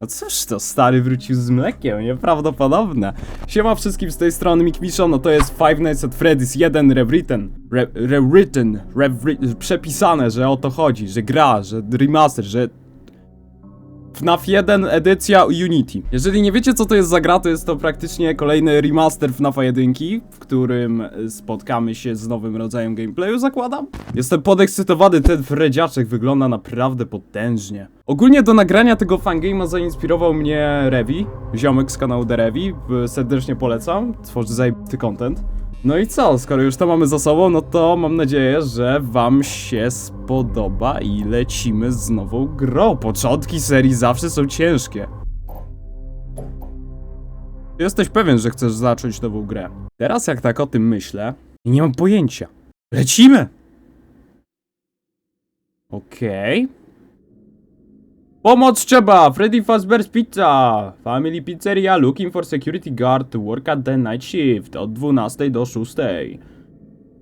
No cóż to, stary wrócił z mlekiem, nieprawdopodobne. Siema wszystkim z tej strony Mikmiszo, no to jest Five Nights at Freddy's 1 rewritten, re, rewritten, rewri- przepisane, że o to chodzi, że gra, że remaster, że FNAF 1 edycja Unity. Jeżeli nie wiecie co to jest za gra, to jest to praktycznie kolejny remaster FNAFa 1, w którym e, spotkamy się z nowym rodzajem gameplayu, zakładam. Jestem podekscytowany, ten Fredziaczek wygląda naprawdę potężnie. Ogólnie do nagrania tego fangame'a zainspirował mnie Revi, ziomek z kanału The Revi, serdecznie polecam, tworzy zajebisty content. No i co, skoro już to mamy za sobą, no to mam nadzieję, że wam się spodoba i lecimy z nową grą. Początki serii zawsze są ciężkie. Jesteś pewien, że chcesz zacząć nową grę. Teraz jak tak o tym myślę, nie mam pojęcia. Lecimy! Okej. Pomoc trzeba! Freddy Fazbear's Pizza! Family Pizzeria looking for security guard to work at the night shift od 12 do 6.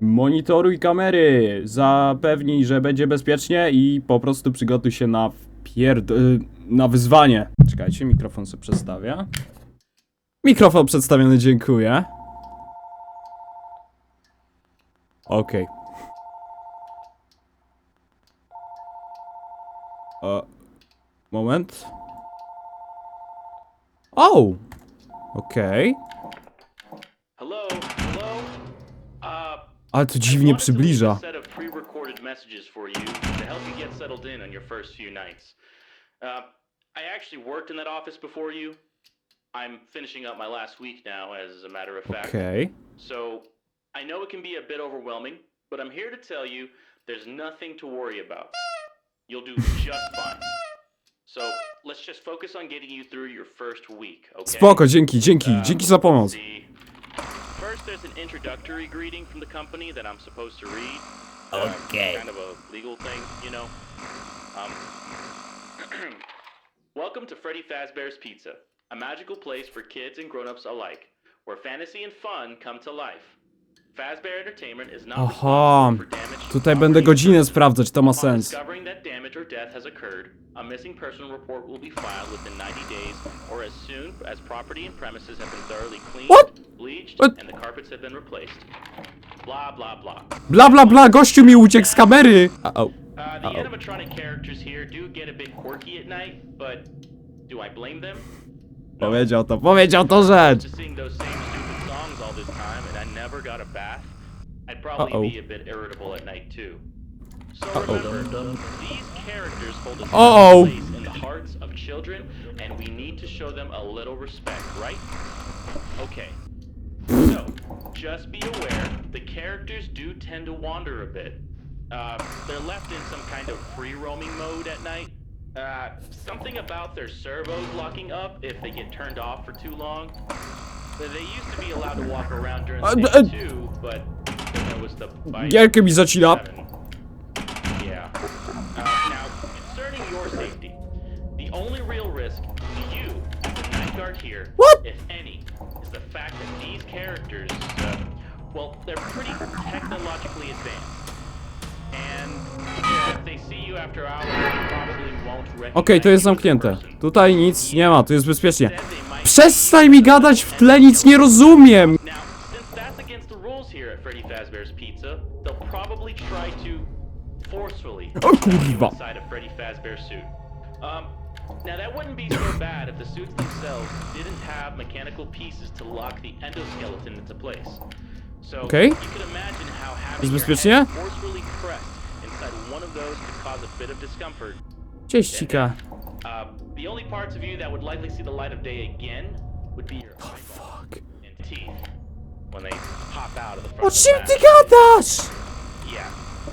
Monitoruj kamery! Zapewnij, że będzie bezpiecznie i po prostu przygotuj się na pierd... y, na wyzwanie. Czekajcie, mikrofon sobie przestawię. Mikrofon przedstawiony, dziękuję. Okej. E, Moment. O! Okej. Hello, hello. Uh, Ale to dziwnie wanted to leave przybliża. a set of pre-recorded messages for you to help you get settled in on your first few nights. Uh, I actually worked in that office before you. I'm finishing up my last week now, as a matter of fact. Okej. So I know it can be a bit overwhelming, but I'm here to tell you there's nothing to worry about. You'll do just fine. So let's just focus on getting you through your first week, okay? Spoko, dzięki, dzięki, Um, dzięki za pomoc. see. First, there's an introductory greeting from the company that I'm supposed to read. Um, Okay. kind of a legal thing, you know. Um, welcome to Freddy Fazbear's Pizza, a magical place for kids and grown-ups alike, where fantasy and fun come to life. Aha, responsible for damage to tutaj będę property godzinę sprawdzać, to ma Upon sens. discovering that damage or death has occurred, a missing person report will be filed within 90 days or as soon as property and premises have been thoroughly cleaned, What? bleached, What? and the carpets have been replaced. Blah, blah, blah. Bla bla bla, gościu mi uciekł z kamery! A, o. Uh, the Uh-oh. animatronic characters here do get a bit quirky at night, but do I blame them? Powiedział to, powiedział to rzecz! All this time and I never got a bath, I'd probably Uh-oh. be a bit irritable at night too. So Uh-oh. remember, these characters hold a Uh-oh. place in the hearts of children, and we need to show them a little respect, right? Okay. So, just be aware, the characters do tend to wander a bit. Uh, they're left in some kind of free roaming mode at night. Uh, something about their servos locking up if they get turned off for too long. They they used to be allowed to walk around during the d- day too, but then there was the bite Gierkę mi zacina. Yeah. Uh, now, concerning your safety, the only real risk to you, the night guard here, What? if any, is the fact that these characters, uh, well, they're pretty technologically advanced. And if they see you after hours, they probably won't recognize Okej, to jest a zamknięte. Tutaj nic nie ma, tu jest bezpiecznie. Przestań mi gadać w tle, nic nie rozumiem! Now, since that's against the rules here at Freddy Fazbear's Pizza, they'll probably try to forcefully O kurwa. inside a Freddy Fazbear suit. Um, now that wouldn't be so bad if the suits themselves didn't have mechanical pieces to lock the endoskeleton into place. So Okay. you can imagine how having your bezpiecznie? hand forcefully pressed inside one of those could cause a bit of discomfort. Cześć, Cika. Uh, the only parts of you that would likely see the light of day again would be your Oh, fuck. and teeth when they pop out of the front. O of the czym ty mask. gadasz? Yeah,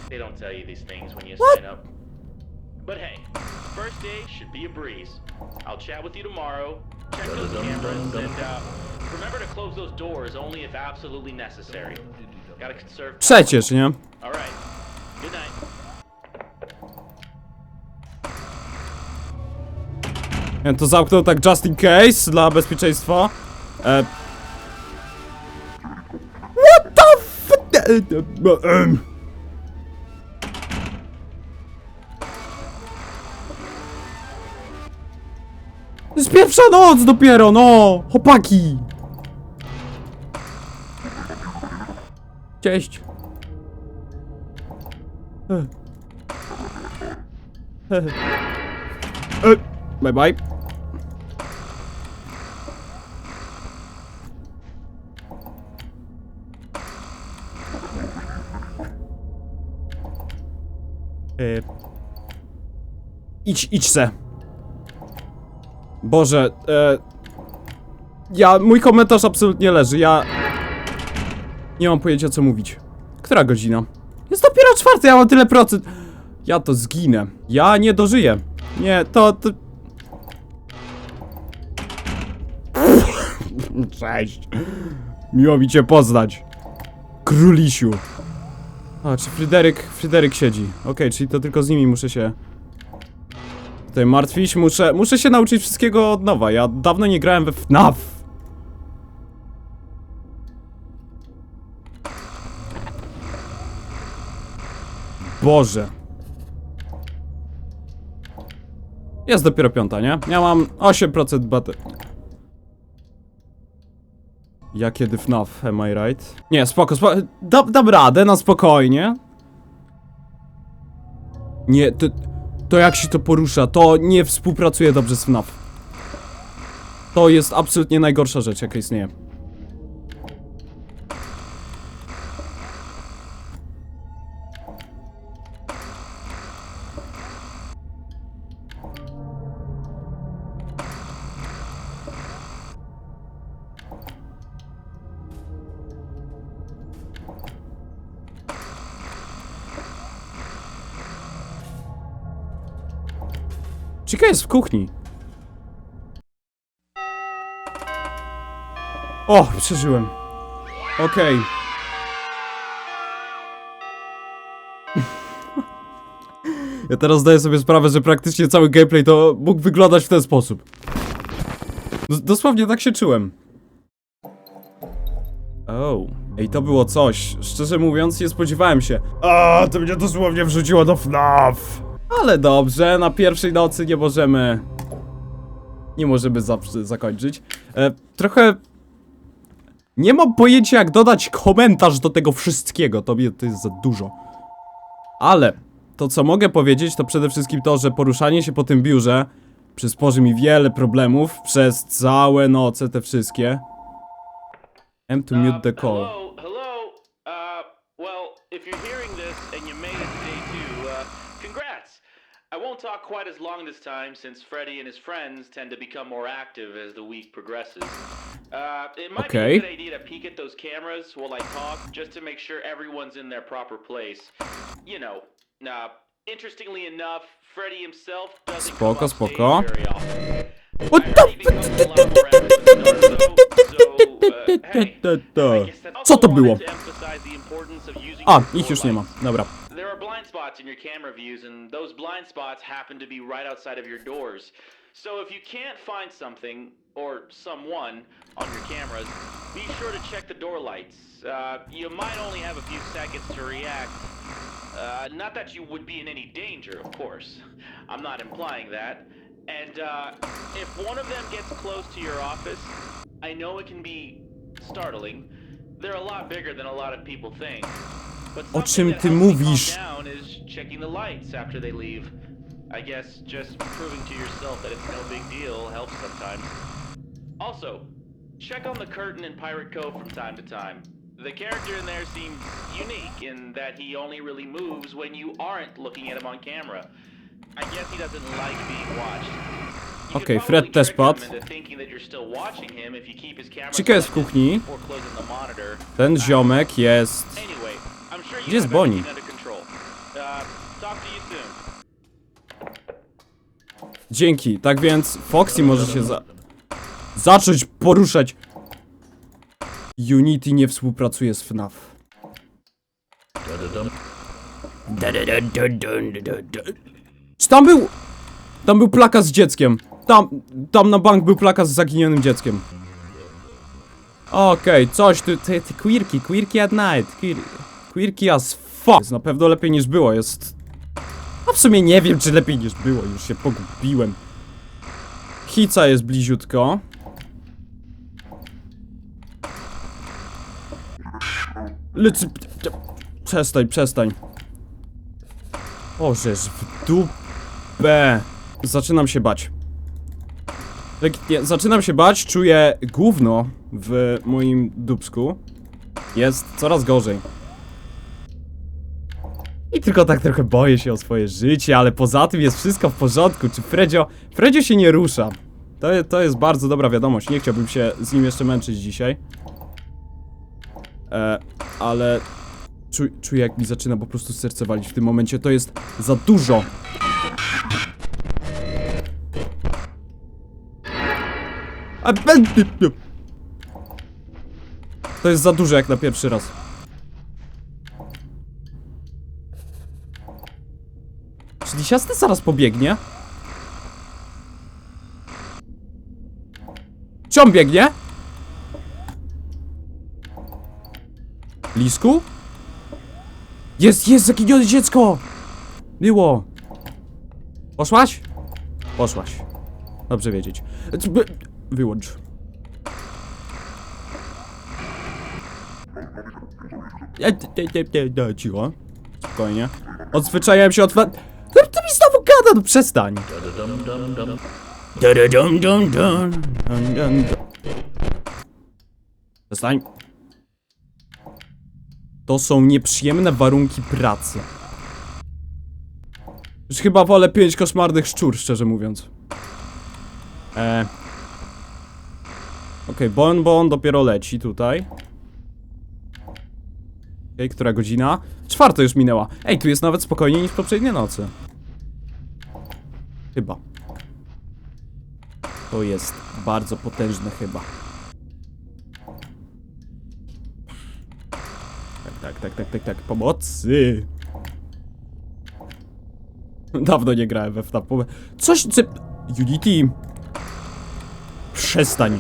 they don't tell you these things when you What? sign up. But hey, first day should be a breeze. I'll chat with you tomorrow. Check those cameras and uh, remember to close those doors only if absolutely necessary. Gotta conserve. Przecież, nie? All right. Ja to zamknął tak just in case, dla bezpieczeństwa. E... What the f... e, e, em. jest pierwsza noc dopiero, no! Chłopaki! Cześć. E. E. E. Bye bye. E. Idź, idź se. Boże, e... Ja, mój komentarz absolutnie leży, ja... Nie mam pojęcia co mówić. Która godzina? Jest dopiero czwarta, ja mam tyle procent. Ja to zginę. Ja nie dożyję. Nie, to... to... Cześć. Miło mi cię poznać. Królisiu. A, czy Fryderyk, Fryderyk siedzi. Okej, czyli to tylko z nimi muszę się... Tutaj martwić, muszę, muszę się nauczyć wszystkiego od nowa. Ja dawno nie grałem we FNAF. Boże. Jest dopiero piąta, nie? Ja mam 8% baterii. Ja kiedy FNAF, am I right? Nie, spoko, spoko. Da, dam radę, na spokojnie. Nie, to, to jak się to porusza, to nie współpracuje dobrze z FNAF. To jest absolutnie najgorsza rzecz, jaka istnieje. Chica jest w kuchni. O, przeżyłem. Okej. Ja teraz zdaję sobie sprawę, że praktycznie cały gameplay to mógł wyglądać w ten sposób. Dos- dosłownie tak się czułem. Oh. Ej, to było coś. Szczerze mówiąc, nie spodziewałem się. A, to mnie dosłownie wrzuciło do FNAF. Ale dobrze, na pierwszej nocy nie możemy... Nie możemy zawsze zakończyć. E, trochę... Nie mam pojęcia jak dodać komentarz do tego wszystkiego, to, to jest za dużo. Ale to co mogę powiedzieć to przede wszystkim to, że poruszanie się po tym biurze przysporzy mi wiele problemów przez całe noce te wszystkie. M to mute the call. Hello, hello. Uh, well, talk quite as long this time since Freddy and his friends tend to become more active as the week progresses. Uh, it might Okay. be a good idea to peek at those cameras while I talk, just to make sure everyone's in their proper place. You know, uh, interestingly enough, Freddy himself doesn't come Spoko, stage spoko. very often. What I already become a lot more friends with the uh, hey. I guess that's Co to było? wanted to emphasize the importance of using A, ich już nie ma. Dobra. Spots in your camera views, and those blind spots happen to be right outside of your doors. So if you can't find something or someone on your cameras, be sure to check the door lights. Uh, you might only have a few seconds to react. Uh, not that you would be in any danger, of course. I'm not implying that. And uh, if one of them gets close to your office, I know it can be startling. They're a lot bigger than a lot of people think. But O czym ty mówisz? calm down is checking the lights after they leave. I guess just proving to yourself that it's no big deal helps sometimes. Also, check on the curtain in Pirate Cove from time to time. The character in there seems unique in that he only really moves when you aren't looking at him on camera. I guess he doesn't like being watched. You could Okej, probably Fred też padł. into thinking that you're still watching him if you keep his camera Chica jest w kuchni. or closing the monitor. Ten ziomek jest... Gdzie jest Bonnie? Dzięki. Tak więc Foxy może się za... zacząć poruszać. Unity nie współpracuje z FNAF. Czy tam był... Tam był plakat z dzieckiem. Tam, tam na bank był plakat z zaginionym dzieckiem. Okej, coś tu, te, te queerki, queerki at night, queerki as fuck. Jest na pewno lepiej niż było, jest... A w sumie nie wiem, czy lepiej niż było, już się pogubiłem. Kica jest bliziutko. Lecy... Przestań, przestań. O, żeż w dupę. Zaczynam się bać. Legitnie, zaczynam się bać, czuję gówno w moim dupsku. Jest coraz gorzej. I tylko tak trochę boję się o swoje życie, ale poza tym jest wszystko w porządku. Czy Fredzio... Fredzio się nie rusza. To, to jest bardzo dobra wiadomość. Nie chciałbym się z nim jeszcze męczyć dzisiaj. E, ale... Czu, czuję jak mi zaczyna po prostu serce walić w tym momencie. To jest za dużo. To jest za dużo jak na pierwszy raz. Lisiasty zaraz pobiegnie? On biegnie? Lisku? Jest, jest zaginione dziecko! Było. Poszłaś? Poszłaś. Dobrze wiedzieć. Wyłącz. Cicho. Spokojnie. Odzwyczaiłem się od... no przestań. Przestań. To są nieprzyjemne warunki pracy. Już chyba wolę pięć koszmarnych szczur, szczerze mówiąc. Eee. Okej, Bon Bon dopiero leci tutaj. Okej, która godzina? Czwarta już minęła. Ej, tu jest nawet spokojniej niż poprzedniej nocy. Chyba. To jest bardzo potężne chyba. Tak, tak, tak, tak, tak, tak. Pomocy! Dawno nie grałem we FNAF. Coś, co... Unity... Przestań.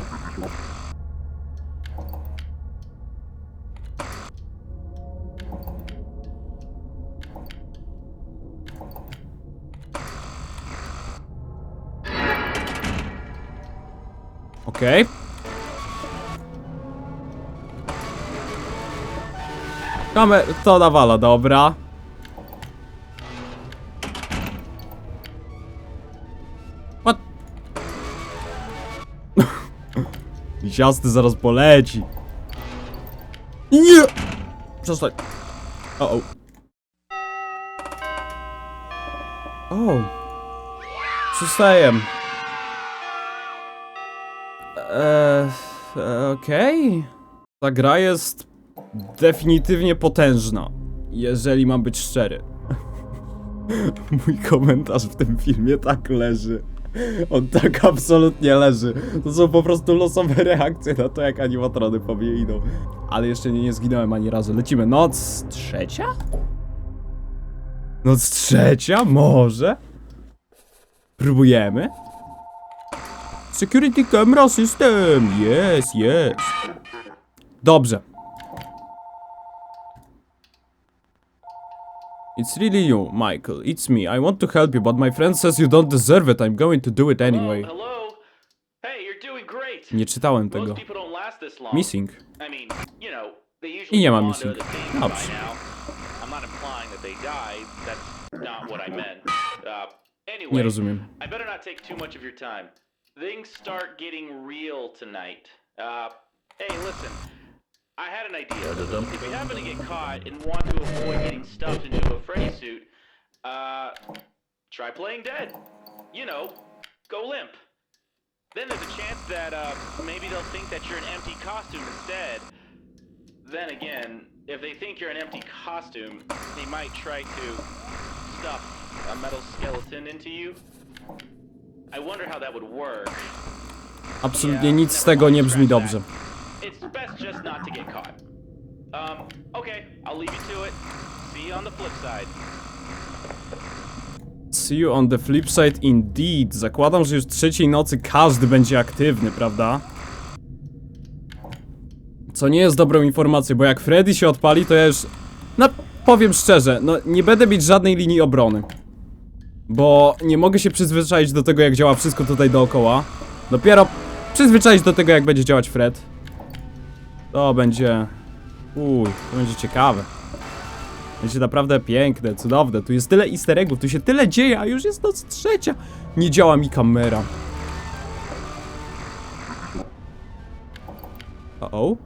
Okej. Kamer... To nawala, dobra. What? Zaraz poleci. Nie! Przestań. O, o. O. Przestaję. Eee, okej. Ta gra jest definitywnie potężna, jeżeli mam być szczery. Mój komentarz w tym filmie tak leży. On tak absolutnie leży. To są po prostu losowe reakcje na to, jak animatrony po mnie idą. Ale jeszcze nie, nie zginąłem ani razu. Lecimy. Noc trzecia? Noc trzecia? Może? Próbujemy? Security camera system! Yes, yes. Dobrze. It's really you, Michael. It's me. I want to help you, but my friend says you don't deserve it. I'm going to do it anyway. Hello, hello. Hey, you're doing great. Nie czytałem tego. Missing. I nie ma missing. Dobrze. Nie rozumiem. I better not take too much of your time. Things start getting real tonight. Uh, hey, listen. I had an idea. If you happen to get caught and want to avoid getting stuffed into a Freddy suit, uh, try playing dead. You know, go limp. Then there's a chance that uh, maybe they'll think that you're an empty costume instead. Then again, if they think you're an empty costume, they might try to stuff a metal skeleton into you. Absolutnie nic z tego nie brzmi dobrze. Um. See you on the flip side indeed. Zakładam, że już trzeciej nocy każdy będzie aktywny, prawda? Co nie jest dobrą informacją, bo jak Freddy się odpali, to ja już... No, powiem szczerze, no nie będę mieć żadnej linii obrony. Bo nie mogę się przyzwyczaić do tego, jak działa wszystko tutaj dookoła. Dopiero przyzwyczaić do tego, jak będzie działać Fred. To będzie... Uj, to będzie ciekawe. Będzie naprawdę piękne, cudowne. Tu jest tyle easter eggów, tu się tyle dzieje, a już jest noc trzecia. Nie działa mi kamera. O, o.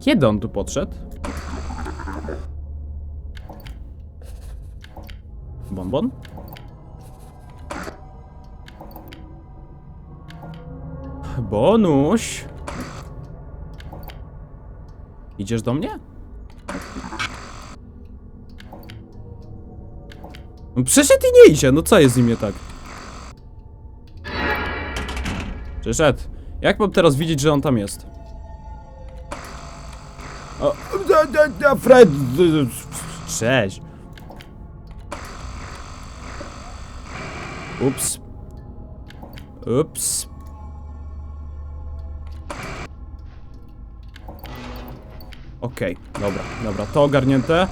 Kiedy on tu podszedł? Bonbon? Bonuś! Idziesz do mnie? No Przyszedł i nie idzie, no co jest z nim nie tak? Przyszedł. Jak mam teraz widzieć, że on tam jest? O, da, da, da, Fred! Cześć. Ups. Ups. Okej, dobra, dobra, to ogarnięte.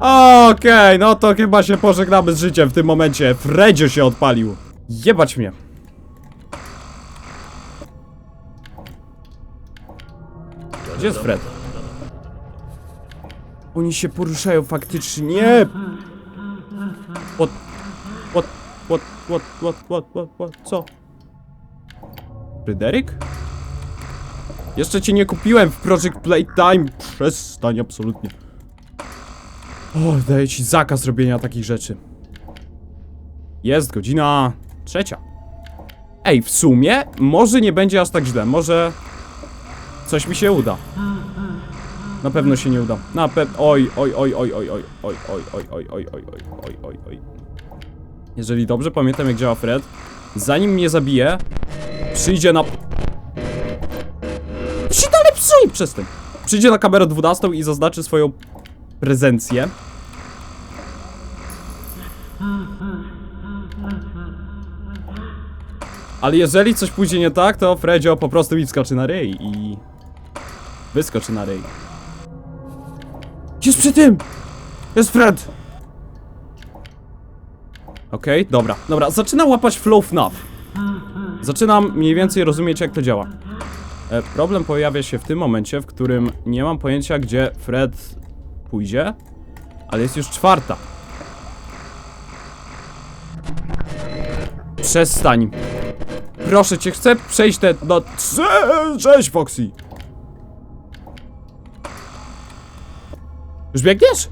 Okej, no to chyba się pożegnamy z życiem w tym momencie. Fredzio się odpalił. Jebać mnie. Gdzie jest Fred? Oni się poruszają faktycznie. What? What? What? What? What? What? Co? Fryderyk? Jeszcze cię nie kupiłem w Project Playtime. Przestań absolutnie. O, daję ci zakaz robienia takich rzeczy. Jest godzina trzecia. Ej, w sumie może nie będzie aż tak źle. Może coś mi się uda. Na pewno się nie uda. Na pewno. Oj, oj, oj, oj, oj, oj, oj, oj, oj, oj, oj, oj, oj, oj, oj, oj. Jeżeli dobrze pamiętam jak działa Fred, zanim mnie zabije, przyjdzie na... Się dalej psuj przez tym. Przyjdzie na kamerę 12 i zaznaczy swoją prezencję. Ale jeżeli coś pójdzie nie tak, to Fredzio po prostu mi wskoczy na ryj i... Wyskoczy na ryj. Jest przy tym! Jest Fred! Okej, dobra, dobra, zaczynam łapać flow FNAF. Zaczynam mniej więcej rozumieć jak to działa. E, problem pojawia się w tym momencie, w którym nie mam pojęcia gdzie Fred pójdzie, ale jest już czwarta. Przestań. Proszę cię, chcę przejść te... No... Cze- Cześć, Foxy! Już biegniesz?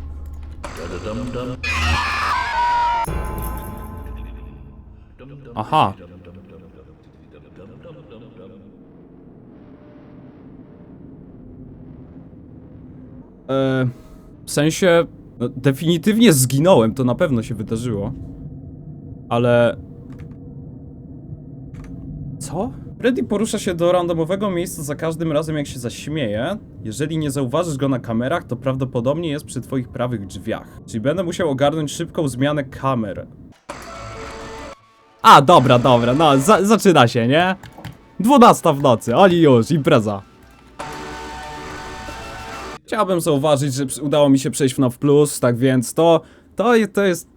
Aha. E, w sensie, no, definitywnie zginąłem, to na pewno się wydarzyło. Ale... Co? Freddy porusza się do randomowego miejsca za każdym razem jak się zaśmieje. Jeżeli nie zauważysz go na kamerach, to prawdopodobnie jest przy twoich prawych drzwiach. Czyli będę musiał ogarnąć szybką zmianę kamer. A, dobra, dobra, no, za zaczyna się, nie? 12 w nocy, oni już, impreza. Chciałbym zauważyć, że udało mi się przejść w Plus, tak więc to, to, to jest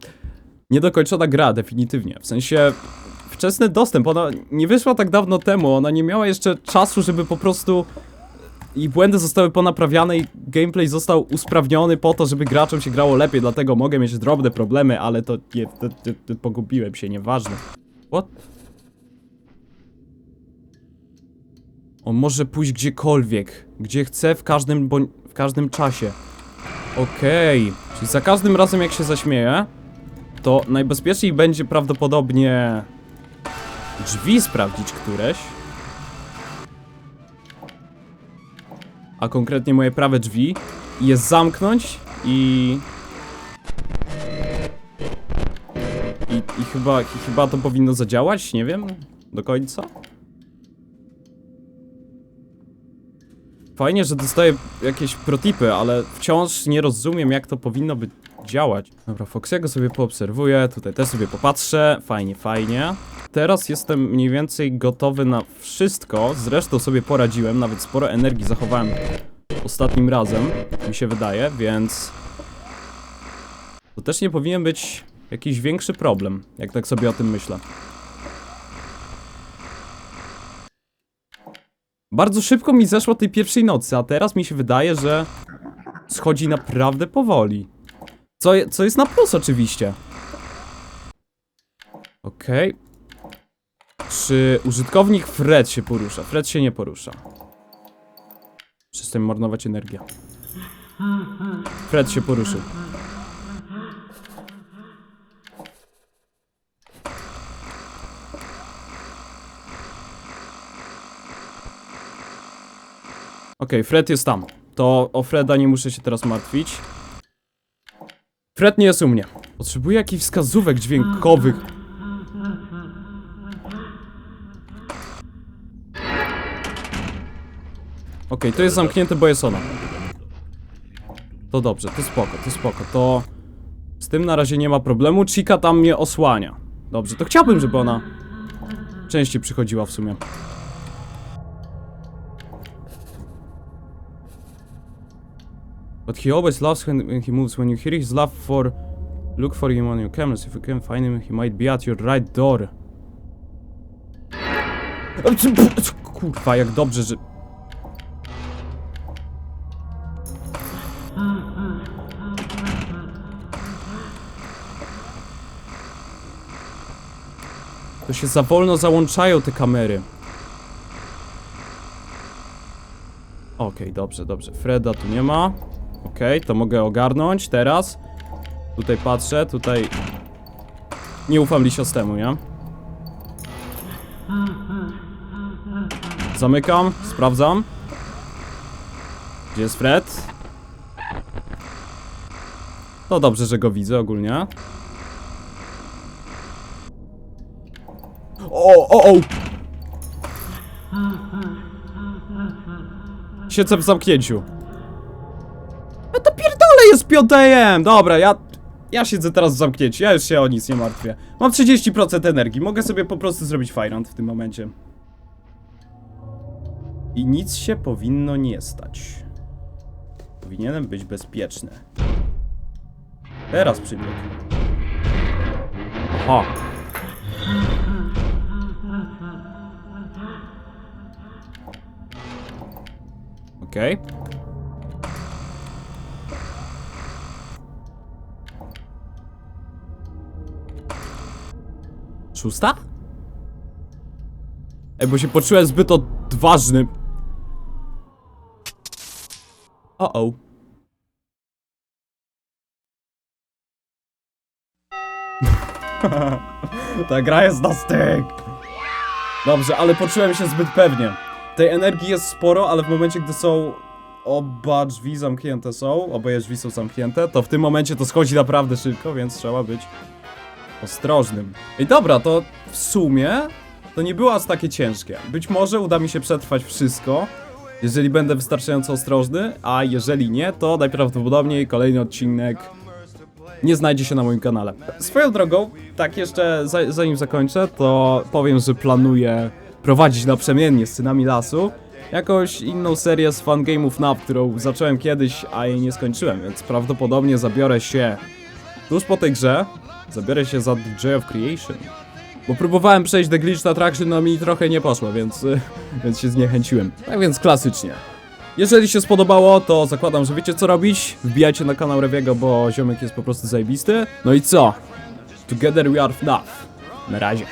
niedokończona gra, definitywnie. W sensie, wczesny dostęp, ona nie wyszła tak dawno temu, ona nie miała jeszcze czasu, żeby po prostu... I błędy zostały ponaprawiane i gameplay został usprawniony po to, żeby graczom się grało lepiej, dlatego mogę mieć drobne problemy, ale to nie, to, to, to pogubiłem się, nieważne. What? On może pójść gdziekolwiek, gdzie chce, w każdym bądź w każdym czasie. Okej, czyli za każdym razem jak się zaśmieje, to najbezpieczniej będzie prawdopodobnie drzwi sprawdzić któreś. A konkretnie moje prawe drzwi i je zamknąć i i, i chyba, chyba to powinno zadziałać, nie wiem, do końca. Fajnie, że dostaję jakieś protipy, ale wciąż nie rozumiem, jak to powinno by działać. Dobra, Foxiego sobie poobserwuję, tutaj też sobie popatrzę. Fajnie, fajnie. Teraz jestem mniej więcej gotowy na wszystko. Zresztą sobie poradziłem, nawet sporo energii zachowałem ostatnim razem, mi się wydaje, więc... To też nie powinien być jakiś większy problem, jak tak sobie o tym myślę. Bardzo szybko mi zeszło tej pierwszej nocy, a teraz mi się wydaje, że schodzi naprawdę powoli. Co, co jest na plus oczywiście. Okej. Czy użytkownik Fred się porusza? Fred się nie porusza. Przestań marnować energię. Fred się poruszył. Okej, Fred jest tam. To o Freda nie muszę się teraz martwić. Fred nie jest u mnie. Potrzebuję jakichś wskazówek dźwiękowych. Okej, to jest zamknięte, bo jest ona. To dobrze, to spoko, to spoko, to... Z tym na razie nie ma problemu, Chica tam mnie osłania. Dobrze, to chciałbym, żeby ona częściej przychodziła w sumie. But he always laughs when, when he moves. When you hear his laugh for... Look for him on your cameras. If you can find him, he might be at your right door. Kurwa, jak dobrze, że... To się za wolno załączają te kamery. Okej, dobrze, dobrze. Freda tu nie ma. Okej, to mogę ogarnąć teraz. Tutaj patrzę, tutaj... Nie ufam lisiostemu, nie? Zamykam, sprawdzam. Gdzie jest Fred? To dobrze, że go widzę ogólnie. O, o, o! Siedzę w zamknięciu. No to pierdolę jest 5 AM! Dobra, ja... Ja siedzę teraz w zamknięciu, ja już się o nic nie martwię. Mam 30% energii, mogę sobie po prostu zrobić fajrant w tym momencie. I nic się powinno nie stać. Powinienem być bezpieczny. Teraz przybiegł. Aha. Okej. Szósta? Ej, bo się poczułem zbyt odważny. O o. Ta gra jest na styk. Dobrze, ale poczułem się zbyt pewnie. Tej energii jest sporo, ale w momencie, gdy są oba drzwi zamknięte są, oboje drzwi są zamknięte, to w tym momencie to schodzi naprawdę szybko, więc trzeba być ostrożnym. I dobra, to w sumie to nie było aż takie ciężkie. Być może uda mi się przetrwać wszystko, jeżeli będę wystarczająco ostrożny, a jeżeli nie, to najprawdopodobniej kolejny odcinek nie znajdzie się na moim kanale. Swoją drogą, tak jeszcze za, zanim zakończę, to powiem, że planuję prowadzić naprzemiennie z Synami Lasu jakąś inną serię z fangame'ów NAP, którą zacząłem kiedyś, a jej nie skończyłem, więc prawdopodobnie zabiorę się tuż po tej grze, zabiorę się za DJ of Creation. Bo próbowałem przejść The Glitch Attraction, no mi trochę nie poszło, więc, więc się zniechęciłem. Tak więc klasycznie. Jeżeli się spodobało, to zakładam, że wiecie co robić. Wbijajcie na kanał Rewiego, bo ziomek jest po prostu zajebisty. No i co? Together we are enough. Na razie.